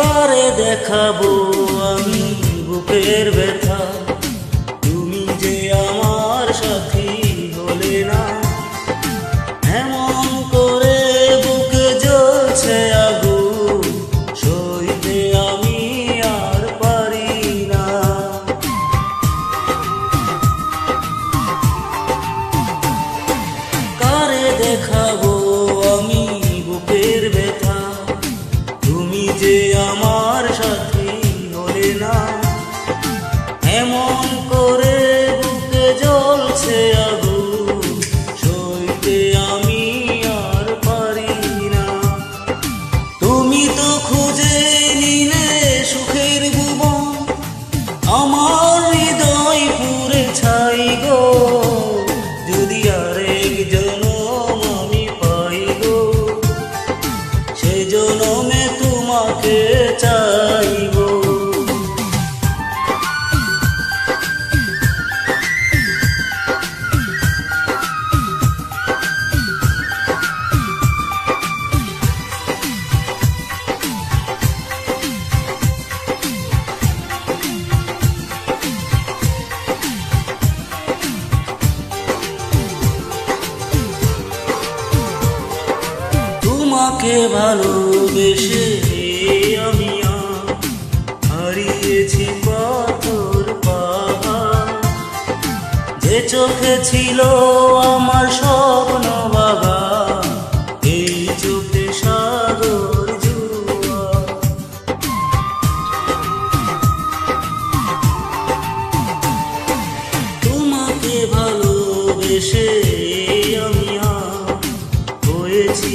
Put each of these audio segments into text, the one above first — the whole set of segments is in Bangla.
করে দেখাবো আমি বুকের ব্যথা। তুমি যে আমার সাথী এমন করে বুকে জ্বলছে আগুন। তোমাকে ভালোবেসে আমি হারিয়েছি পাথর পাহাড়। যে চোখে ছিল আমার স্বপ্ন বাবা, এই চোখে সাগর জুয়া। তোমাকে ভালোবেসে আমি হয়েছি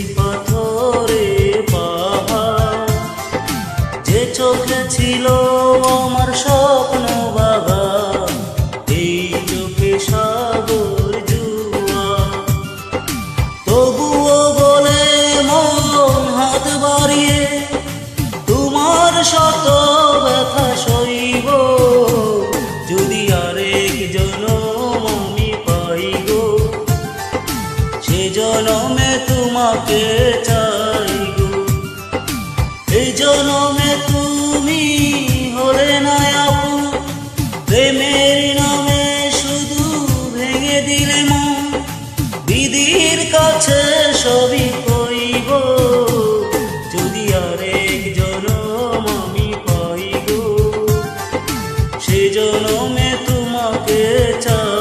জনমে তোমাকে চাই গো। এই জনমে তুমি হলে না আপন প্রেমের নামে শুধু ভেঙে দিলে মন। দিদির কাছে সবই কইব, যদি আরেক জনম আমি পাই গো। সে জনমে তোমাকে চাই